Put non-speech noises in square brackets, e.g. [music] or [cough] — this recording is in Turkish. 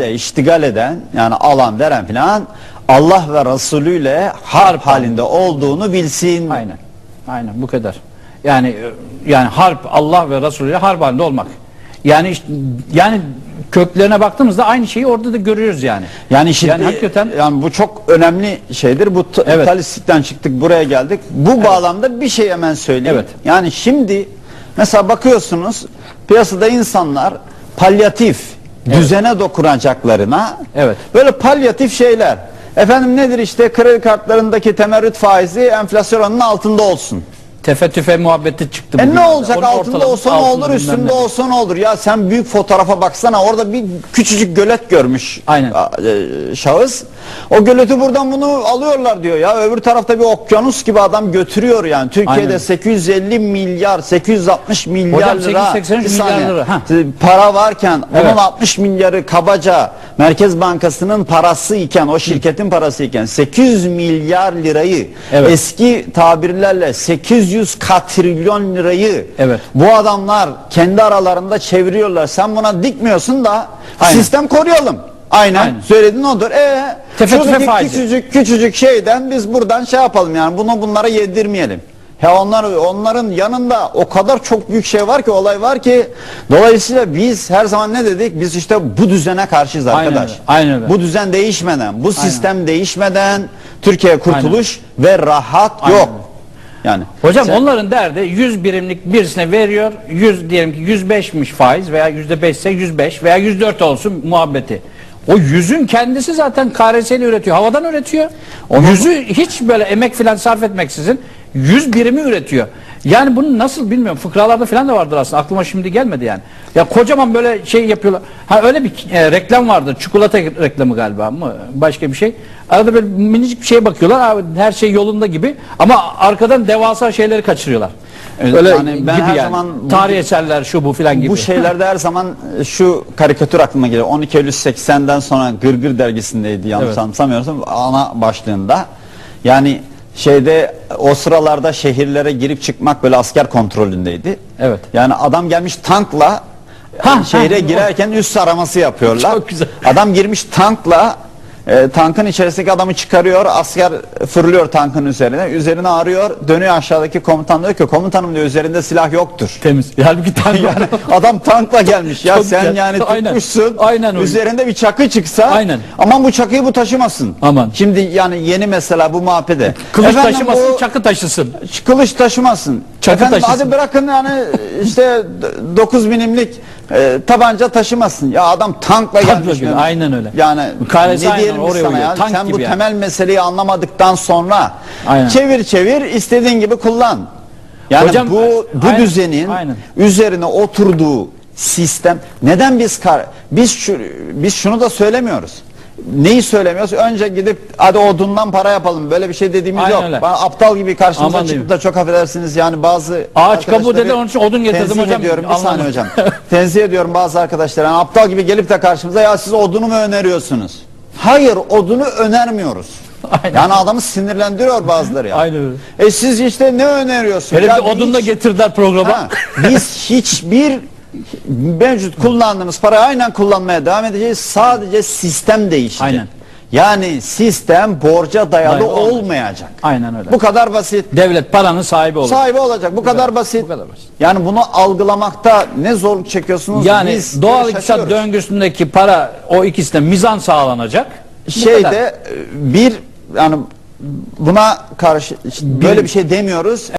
de iştigal eden yani alan veren filan Allah ve Resulü ile harp halinde olduğunu bilsin. Aynen. Aynen bu kadar. Yani yani harp Allah ve Resulü ile harp halinde olmak. Yani yani köklerine baktığımızda aynı şeyi orada da görüyoruz yani. Yani şimdi Yani hakikaten- yani bu çok önemli şeydir. Bu Evet. talistikten çıktık buraya geldik. Bu bağlamda bir şey hemen söyleyeyim. Evet. Yani şimdi mesela bakıyorsunuz piyasada insanlar palyatif düzene dokunacaklarına Evet. böyle palyatif şeyler. Efendim nedir işte kredi kartlarındaki temerrüt faizi enflasyon oranının altında olsun. Tefe tüfe muhabbeti çıktı. E ne olacak Onun altında olsa ne olur üstünde ne. olsa ne olur ya sen büyük fotoğrafa baksana orada bir küçücük gölet görmüş Aynen. e, şahıs o göleti buradan bunu alıyorlar diyor ya öbür tarafta bir okyanus gibi adam götürüyor yani Türkiye'de Aynen. 850 milyar 860 milyar Hocam, lira 883 bir milyar lira, ha. para varken Evet. bunun 60 milyarı kabaca Merkez Bankası'nın parası iken o şirketin parası iken 800 milyar lirayı Evet. eski tabirlerle 800 katrilyon lirayı Evet. bu adamlar kendi aralarında çeviriyorlar. Sen buna dikmiyorsun da Aynen. sistem koruyalım. Aynen, Aynen. söylediğin odur. E, Tefe şuradaki faizi. küçücük küçücük şeyden biz buradan şey yapalım yani bunu bunlara yedirmeyelim. Ya onlar onların yanında o kadar çok büyük şey var ki olay var ki dolayısıyla biz her zaman ne dedik? Biz işte bu düzene karşıyız Aynen arkadaş. öyle, aynen öyle. Bu düzen değişmeden, bu sistem değişmeden Türkiye kurtuluş ve rahat Aynen yok. Yani Hocam sen- onların derdi 100 birimlik birisine veriyor. 100 diyelim ki 105'miş faiz veya %5 ise 105 veya 104 olsun muhabbeti. O yüzün kendisi zaten KRS'li üretiyor. Havadan üretiyor. O yüzü hiç böyle emek filan sarf etmeksizin 100 birimi üretiyor. Yani bunu nasıl bilmiyorum. Fıkralarda falan da vardır aslında. Aklıma şimdi gelmedi yani. Ya kocaman böyle şey yapıyorlar. Ha öyle bir e, reklam vardır. Çikolata reklamı galiba mı? Başka bir şey. Arada böyle minicik bir şeye bakıyorlar. Abi, her şey yolunda gibi. Ama arkadan devasa şeyleri kaçırıyorlar. Evet, Öyle yani ben gibi her yani. zaman bu- Tarih eserler şu bu filan gibi. Bu şeylerde her zaman e, şu karikatür aklıma geliyor. 12 Eylül 80'den sonra Gırgır dergisindeydi yanlış Evet. anımsamıyorsam ana başlığında. Yani şeyde o sıralarda şehirlere girip çıkmak böyle asker kontrolündeydi. Evet. Yani adam gelmiş tankla Ha, şehre ha, girerken üst araması yapıyorlar. Çok güzel. Adam girmiş tankla e, tankın içerisindeki adamı çıkarıyor. Asker fırlıyor tankın üzerine. Üzerine arıyor. Dönüyor aşağıdaki komutan diyor ki komutanım diyor üzerinde silah yoktur. Temiz. Halbuki tank [laughs] yani adam tankla gelmiş ya Çok sen güzel. yani Aynen. tutmuşsun Aynen öyle. üzerinde bir çakı çıksa Aynen. aman bu çakıyı bu taşımasın Aman. şimdi yani yeni mesela bu muhabbede Kılıç Efendim taşımasın, bu çakı taşısın. kılıç taşımasın Çakı Efendim, taşısın. hadi bırakın yani işte 9 milimlik e, tabanca taşımasın ya adam tankla Tankla gelmiş geliyor, aynen öyle. yani Karesi ne aynen diyelim biz oraya sana ya tank sen bu gibi yani. temel meseleyi anlamadıktan sonra Aynen. çevir çevir istediğin gibi kullan yani Hocam, bu bu aynen, düzenin aynen. üzerine oturduğu sistem neden biz kar biz şu, biz şunu da söylemiyoruz. Neyi söylemiyoruz? Önce gidip hadi odundan para yapalım. Böyle bir şey dediğimiz Aynen yok. öyle. Bana aptal gibi karşımıza Aman çıkıp da çok affedersiniz yani bazı Ağaç kabuğu dedi, onun için odun getirdim tenzih hocam. ediyorum. Bir saniye hocam. [laughs] tenzih ediyorum bazı arkadaşlar. Yani aptal gibi gelip de karşımıza ya siz odunu mu öneriyorsunuz? Hayır odunu önermiyoruz. Aynen. Yani adamı sinirlendiriyor bazıları ya. Aynen öyle. E siz işte ne öneriyorsunuz? Hele bir odun da hiç- getirdiler programa. Ha, biz hiçbir mevcut kullandığımız parayı aynen kullanmaya devam edeceğiz. Sadece sistem değişecek. Aynen. Yani sistem borca dayalı Dayalı olmayacak. olmayacak. Aynen öyle. Bu kadar basit. Devlet paranın sahibi olur. Sahibi olacak. Bu kadar basit. bu kadar basit. Yani bunu algılamakta ne zorluk çekiyorsunuz? Yani Biz doğal iktisat şaşıyoruz. döngüsündeki para o ikisine mizan sağlanacak. Bu kadar. şeyde e, bir yani buna karşı böyle bir şey demiyoruz.